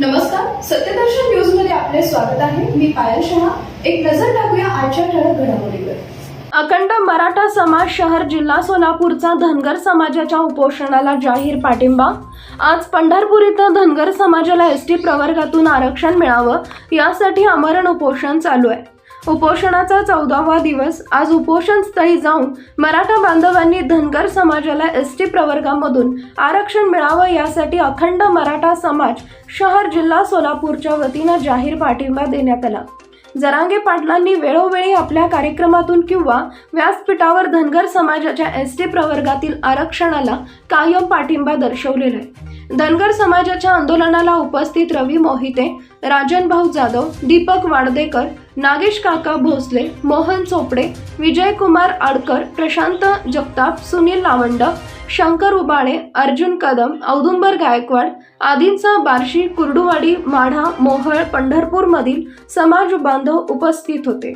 नमस्कार सत्यदर्शन न्यूजमध्ये आपले स्वागत आहे. मी पायल शहा. एक नजर टाकूया आजच्या ठळक घडामोडीवर. अखंड मराठा समाज शहर जिल्हा सोलापूरचा धनगर समाजाच्या उपोषणाला जाहीर पाठिंबा. आज पंढरपूर इथं धनगर समाजाला एस टी प्रवर्गातून आरक्षण मिळावं यासाठी आमरण उपोषण चालू आहे. उपोषणाचा चौदावा दिवस आज उपोषण स्थळी जाऊन मराठा बांधवांनी धनगर समाजाला एस टी प्रवर्गामधून आरक्षण मिळावं यासाठी अखंड मराठा समाज शहर जिल्हा सोलापूरच्या वतीनं जाहीर पाठिंबा देण्यात आला. जरांगे पाटलांनी वेळोवेळी आपल्या कार्यक्रमातून किंवा व्यासपीठावर धनगर समाजाच्या एस टी प्रवर्गातील आरक्षणाला कायम पाठिंबा दर्शवलेला आहे. धनगर समाजाच्या आंदोलनाला उपस्थित रवी मोहिते राजन भाऊ जाधव दीपक वाडदेकर नागेश काका भोसले मोहन चोपडे विजयकुमार आडकर प्रशांत जगताप सुनील लावंड शंकर उबाळे अर्जुन कदम औदुंबर गायकवाड आदींचा बार्शी कुर्डुवाडी माढा मोहळ पंढरपूरमधील समाज बांधव उपस्थित होते.